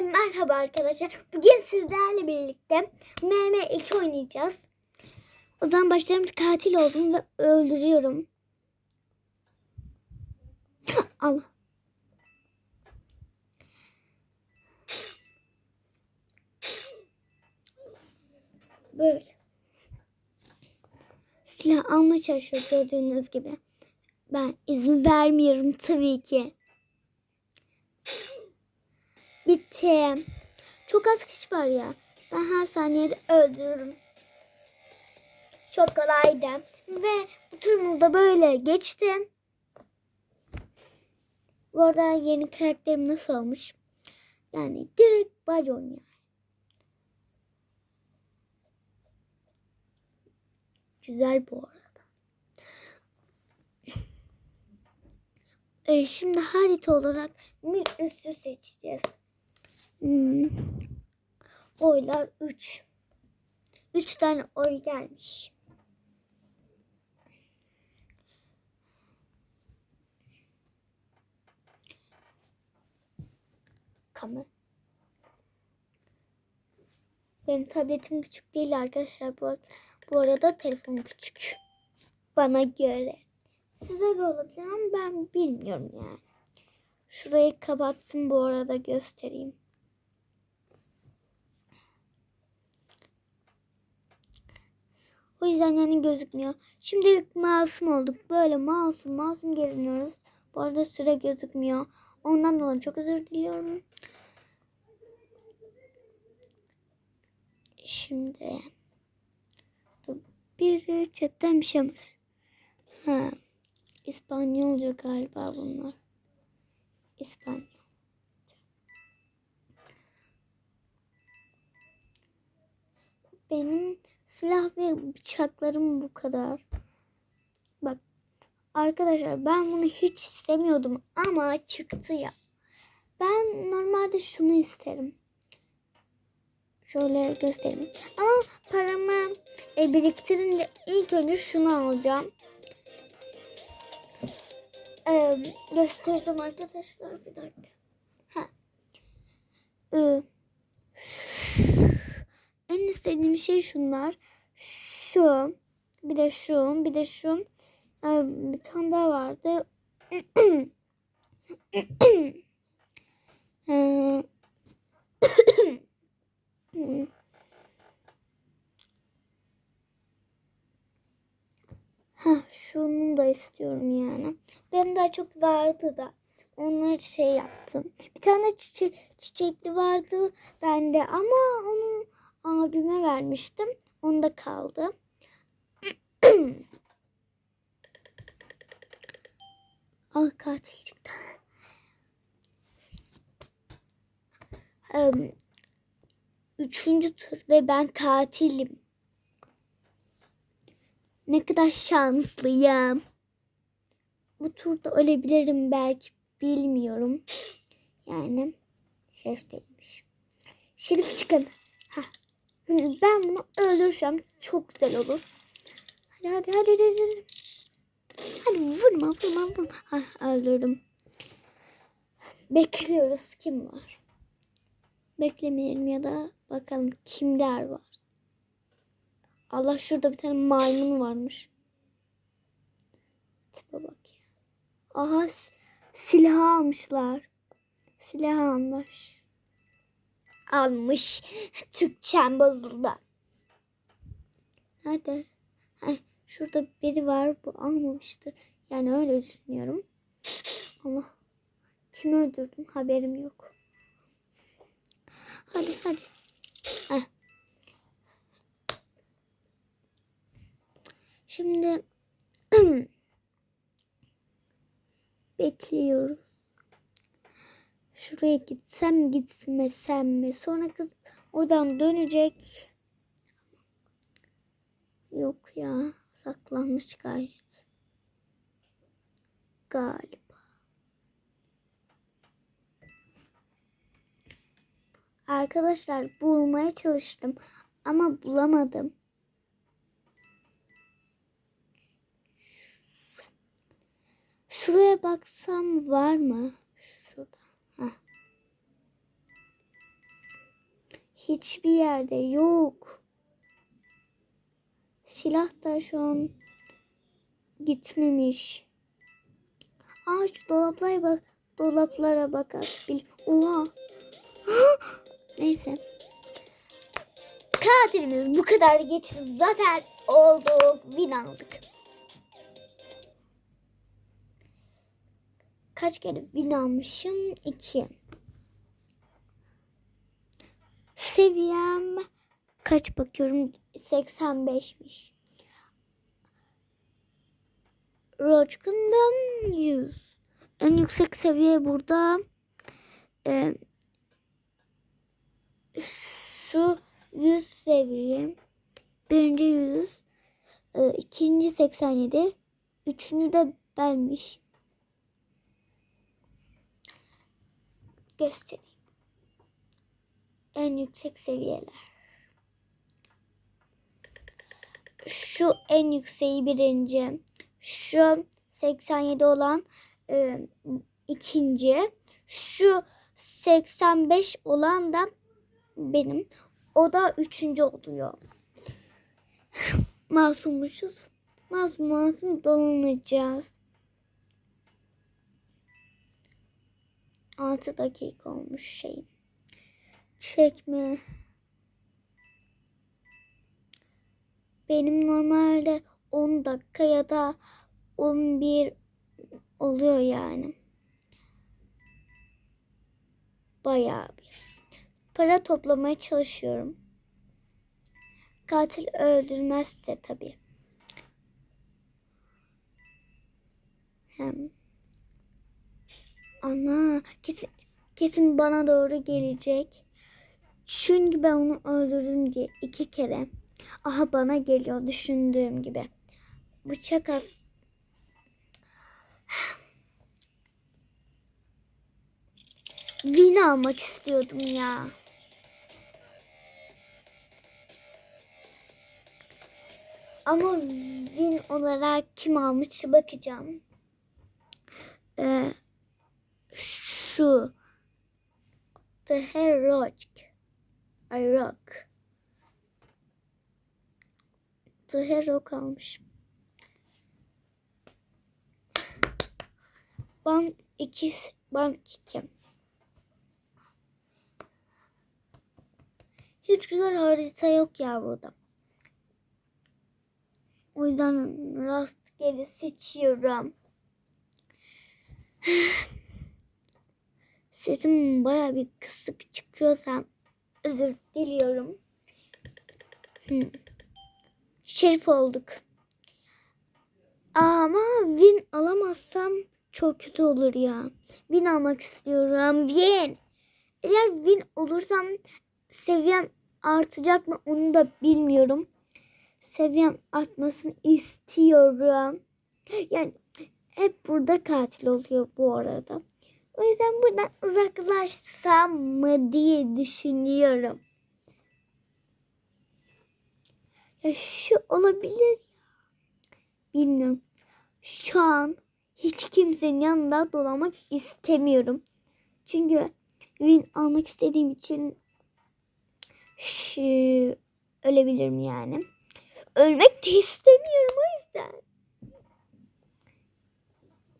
Merhaba arkadaşlar. Bugün sizlerle birlikte MM2 oynayacağız. O zaman başlayalım. Katil oldum ve öldürüyorum. Allah. Böyle. Silah alma çalışıyor gördüğünüz gibi. Ben izin vermiyorum tabii ki. Bitti. Çok az kişi var ya. Ben her saniyede öldürürüm. Çok kolaydı. Ve bu turumuz da böyle geçti. Bu arada yeni karakterim nasıl olmuş? Yani direkt bacon yani. Güzel bu arada. Ee, şimdi harita olarak mil üstü seçeceğiz. Hmm. Oylar 3. 3 tane oy gelmiş. Kamera. Benim tabletim küçük değil arkadaşlar. Bu, bu arada telefon küçük. Bana göre. Size de olabilir ama ben bilmiyorum yani. Şurayı kapattım bu arada göstereyim. O yüzden yani gözükmüyor. Şimdilik masum olduk. Böyle masum masum geziniyoruz. Bu arada süre gözükmüyor. Ondan dolayı çok özür diliyorum. Şimdi dur, bir chatten bir şey mi? Ha. İspanyolca galiba bunlar. İspanyol. Benim silah ve bıçaklarım bu kadar. Bak arkadaşlar ben bunu hiç istemiyordum ama çıktı ya. Ben normalde şunu isterim. Şöyle göstereyim. Ama paramı e, biriktirince ilk önce şunu alacağım. Ee, göstereceğim arkadaşlar bir dakika. Ha. Ee, en istediğim şey şunlar. Şu. Bir de şu. Bir de şu. Ee, bir tane daha vardı. Ee, Ha, şunu da istiyorum yani. Benim daha çok vardı da. Onları şey yaptım. Bir tane çiçe çiçekli vardı bende ama onu abime vermiştim. Onda kaldı. Al katil çıktı. Üçüncü tur ve ben katilim. Ne kadar şanslıyım. Bu turda ölebilirim belki bilmiyorum. Yani Şerif değilmiş. Şerif çıkın. Ha. Ben bunu öldürsem çok güzel olur. Hadi hadi hadi hadi. Hadi, hadi vurma vurma vurma. Ha, öldürdüm. Bekliyoruz kim var. Beklemeyelim ya da bakalım kimler var. Allah şurada bir tane maymun varmış. Tipe bak ya. Aha silah almışlar. Silah almış. Almış. Türkçem bozuldu. Nerede? Ay, şurada biri var. Bu almamıştır. Yani öyle düşünüyorum. Allah. Kimi öldürdüm haberim yok. Hadi hadi. Heh. Şimdi bekliyoruz. Şuraya gitsem gitmesem mi? Sonra kız oradan dönecek. Yok ya. Saklanmış gayet. Galiba. Arkadaşlar bulmaya çalıştım ama bulamadım. Şuraya baksam var mı? Hiçbir yerde yok. Silah da şu an gitmemiş. Aa şu dolaplara bak. Dolaplara bakabil. Oha. Neyse. Katilimiz bu kadar geç zafer oldu. Win aldık. Kaç kere win almışım? 2. Seviyem kaç bakıyorum? 85'miş. Roçkun'dan 100. En yüksek seviye burada. Ee, şu 100 seviye. Birinci 100. E, ikinci 87. Üçüncü de benmiş. Göstereyim. En yüksek seviyeler. Şu en yükseği birinci. Şu 87 olan e, ikinci. Şu 85 olan da benim. O da üçüncü oluyor. Masummuşuz. Masum masum dolanacağız. 6 dakika olmuş şey. Çekme. Benim normalde 10 dakika ya da 11 oluyor yani. Bayağı bir. Para toplamaya çalışıyorum. Katil öldürmezse tabii. Hem ana kesin kesin bana doğru gelecek. Çünkü ben onu öldürdüm diye iki kere. Aha bana geliyor düşündüğüm gibi. Bıçak at. Win almak istiyordum ya. Ama win olarak kim almış bakacağım. Ee, şu The Heroic I Rock The Hero kalmış. Bank 2 Bank 2 Hiç güzel harita yok ya burada. O yüzden rastgele seçiyorum. Sesim baya bir kısık çıkıyorsa özür diliyorum. Hmm. Şerif olduk. Ama win alamazsam çok kötü olur ya. Win almak istiyorum. Win. Eğer win olursam seviyem artacak mı onu da bilmiyorum. Seviyem artmasını istiyorum. Yani hep burada katil oluyor bu arada. O yüzden buradan uzaklaşsam mı diye düşünüyorum. Ya şu olabilir. Bilmiyorum. Şu an hiç kimsenin yanında dolanmak istemiyorum. Çünkü win almak istediğim için şu ölebilirim yani. Ölmek de istemiyorum o yüzden.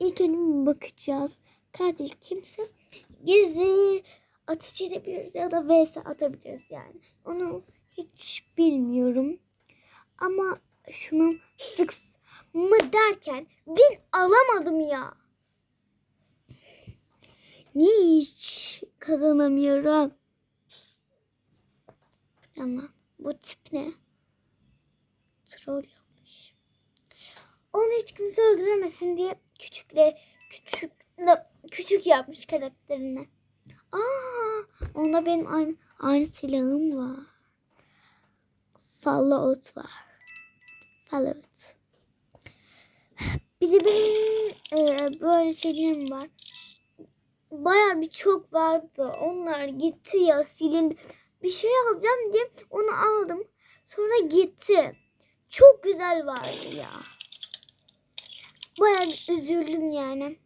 İlk önce bakacağız. Katil kimse gizli ateş edebiliriz ya da vs atabiliriz yani. Onu hiç bilmiyorum. Ama şunu sık mı derken bin alamadım ya. Niye hiç kazanamıyorum? Ama bu tip ne? Troll yapmış. Onu hiç kimse öldüremesin diye küçükle küçük küçük yapmış karakterini. Aa, onda benim aynı aynı silahım var. Fallout var. Fallout. Bir de benim e, böyle şeylerim var. Baya bir çok vardı. Onlar gitti ya silindi. Bir şey alacağım diye onu aldım. Sonra gitti. Çok güzel vardı ya. Baya üzüldüm yani.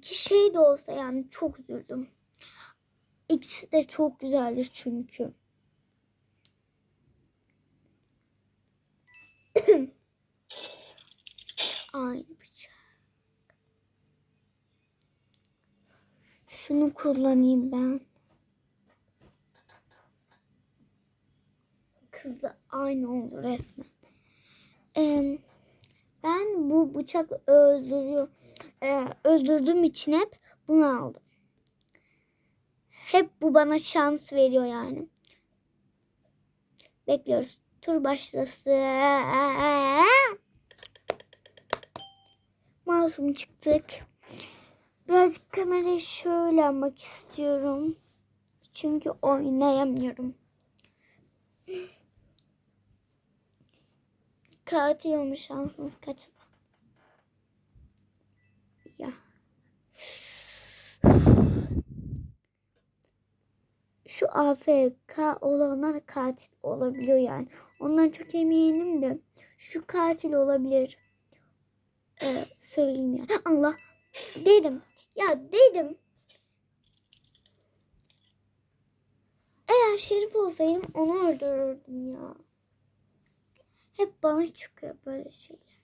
İki şey de olsa yani çok üzüldüm. İkisi de çok güzeldir çünkü. Aynı bıçak. Şunu kullanayım ben. Kızla aynı oldu resmen. Ee, ben bu bıçak öldürüyor, e, öldürdüğüm için hep bunu aldım. Hep bu bana şans veriyor yani. Bekliyoruz. Tur başlasın. Masum çıktık. Birazcık kamerayı şöyle almak istiyorum. Çünkü oynayamıyorum. Katil olma şansımız kaç? Ya. Şu AFK olanlar katil olabiliyor yani. Ondan çok eminim de şu katil olabilir. Ee, söyleyeyim ya. Allah dedim. Ya dedim. Eğer şerif olsaydım onu öldürürdüm ya. Hep bana çıkıyor böyle şeyler.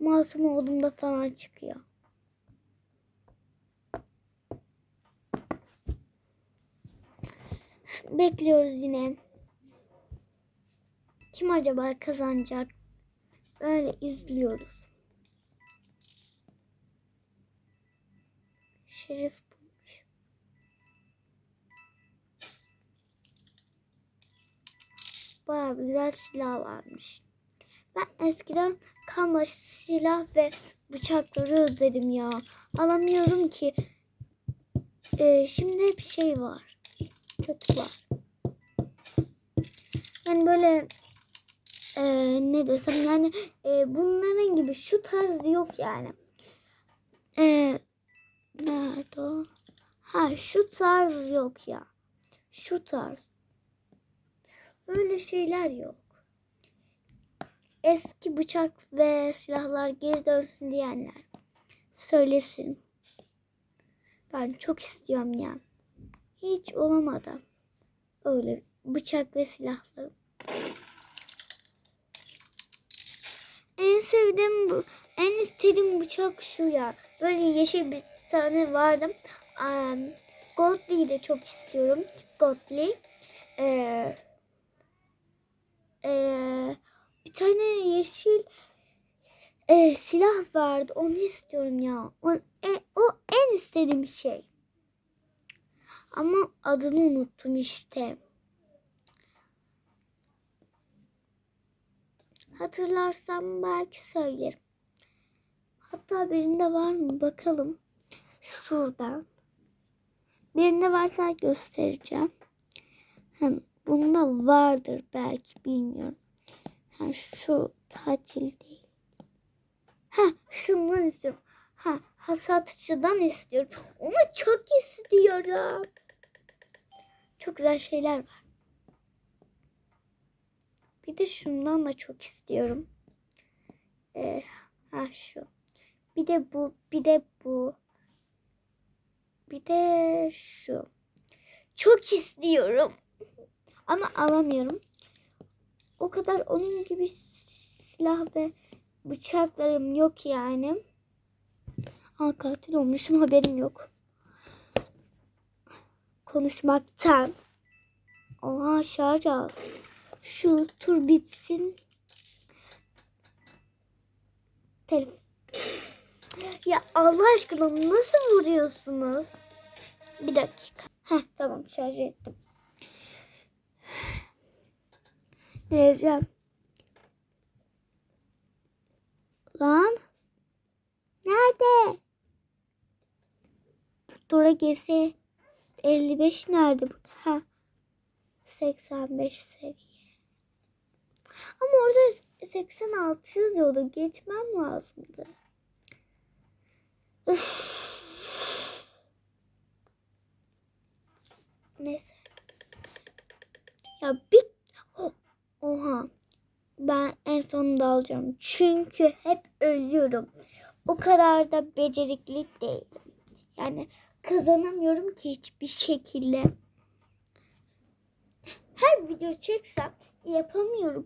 Masum olduğumda falan çıkıyor. Bekliyoruz yine. Kim acaba kazanacak? Böyle izliyoruz. Şerif bulmuş. Bayağı bir güzel silah varmış. Ben eskiden kalma silah ve bıçakları özledim ya. Alamıyorum ki. Ee, şimdi hep şey var. Var. Yani böyle e, ne desem yani e, bunların gibi şu tarz yok yani. E, nerede o? Ha şu tarz yok ya. Şu tarz. Öyle şeyler yok. Eski bıçak ve silahlar geri dönsün diyenler söylesin. Ben çok istiyorum ya. Hiç olamadı. Öyle bıçak ve silahlarım. En sevdiğim bu, en istediğim bıçak şu ya. Böyle yeşil bir tane vardı. Um, Goldli'yi de çok istiyorum. Goldli. Ee, ee, bir tane yeşil e, silah vardı. Onu istiyorum ya. O, e, o en istediğim şey. Ama adını unuttum işte. Hatırlarsam belki söylerim. Hatta birinde var mı bakalım. Şuradan. Birinde varsa göstereceğim. Hem bunda vardır belki bilmiyorum. Ha şu tatil değil. Ha şundan istiyorum. Ha hasatçıdan istiyorum. Onu çok istiyorum. Çok güzel şeyler var. Bir de şundan da çok istiyorum. Ee, ha şu. Bir de bu, bir de bu. Bir de şu. Çok istiyorum. Ama alamıyorum. O kadar onun gibi silah ve bıçaklarım yok yani. Ha katil olmuşum haberim yok. Konuşmaktan. Oha şarj az. Şu tur bitsin. Telef ya Allah aşkına nasıl vuruyorsunuz? Bir dakika. Heh tamam şarj ettim. Vereceğim. Lan. Nerede? Dora GS 55 nerede bu? Ha. 85 seviye. Ama orada 86 yazıyordu. Geçmem lazımdı. Üf. Neyse. Ya bir... Oh, Oha. Ben en sonunda alacağım. Çünkü hep ölüyorum. o kadar da becerikli değilim. Yani kazanamıyorum ki hiçbir şekilde. Her video çeksem yapamıyorum.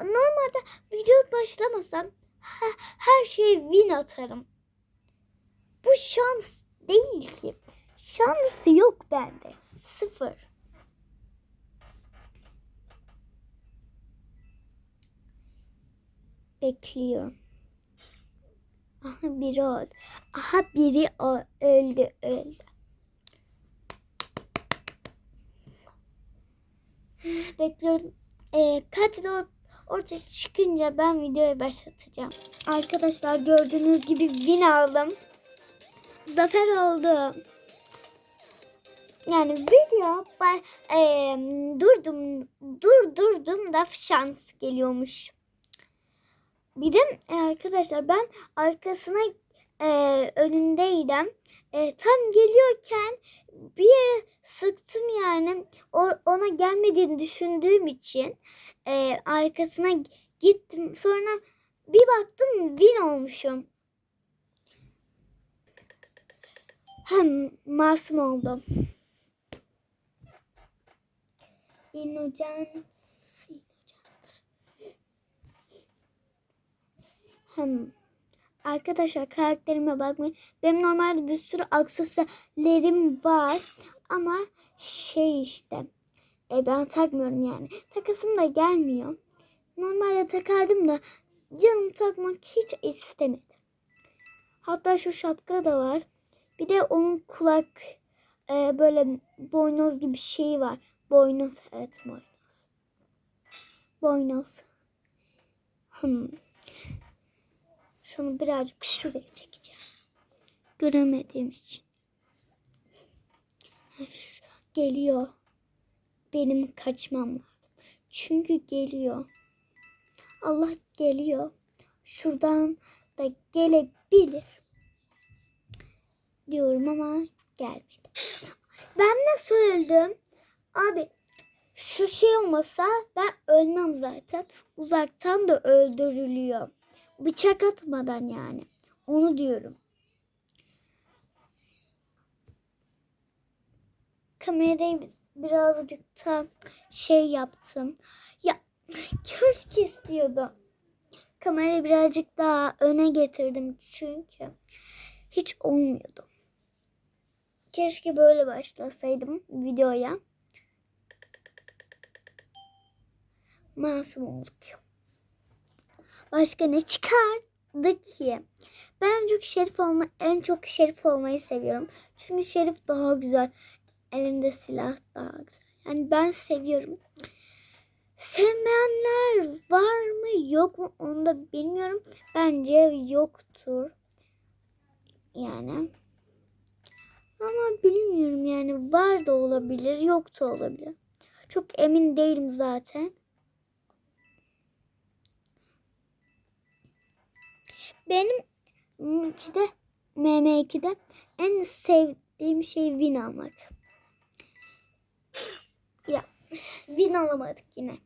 Normalde video başlamasam he- her şeye win atarım. Bu şans değil ki. Şansı yok bende. Sıfır. Bekliyorum. Aha biri öldü. Aha biri öldü öldü. Bekliyorum. Ee, katil or- ortaya çıkınca ben videoyu başlatacağım. Arkadaşlar gördüğünüz gibi win aldım. Zafer oldu. Yani video ee, durdum durdurdum da şans geliyormuş. Bir de e, arkadaşlar ben arkasına e, önündeydim. E, tam geliyorken bir yere sıktım yani. O, ona gelmediğini düşündüğüm için e, arkasına gittim. Sonra bir baktım win olmuşum. Hem masum oldum. Innocent. Hem arkadaşlar karakterime bakmayın. Benim normalde bir sürü aksesuarlarım var ama şey işte e, ben takmıyorum yani. Takasım da gelmiyor. Normalde takardım da canım takmak hiç istemedi. Hatta şu şapka da var. Bir de onun kulak e, böyle boynoz gibi şeyi var. Boynoz evet boynoz. Boynoz. Hmm. Şunu birazcık şuraya çekeceğim. Göremediğim için. Geliyor. Benim kaçmam lazım. Çünkü geliyor. Allah geliyor. Şuradan da gelebilir. Diyorum ama gelmedi. Ben nasıl öldüm? Abi şu şey olmasa ben ölmem zaten. Uzaktan da öldürülüyor. Bıçak atmadan yani. Onu diyorum. Kamerayı birazcık da şey yaptım. Ya keşke istiyordum. Kamerayı birazcık daha öne getirdim çünkü hiç olmuyordu. Keşke böyle başlasaydım videoya. Masum olduk. Başka ne çıkardı ki? Ben en çok şerif olma, en çok şerif olmayı seviyorum. Çünkü şerif daha güzel. Elinde silah daha güzel. Yani ben seviyorum. Sevmeyenler var mı yok mu onu da bilmiyorum. Bence yoktur. Yani. Ama bilmiyorum yani var da olabilir yok da olabilir. Çok emin değilim zaten. Benim M2'de MM2'de en sevdiğim şey win almak. Ya win alamadık yine.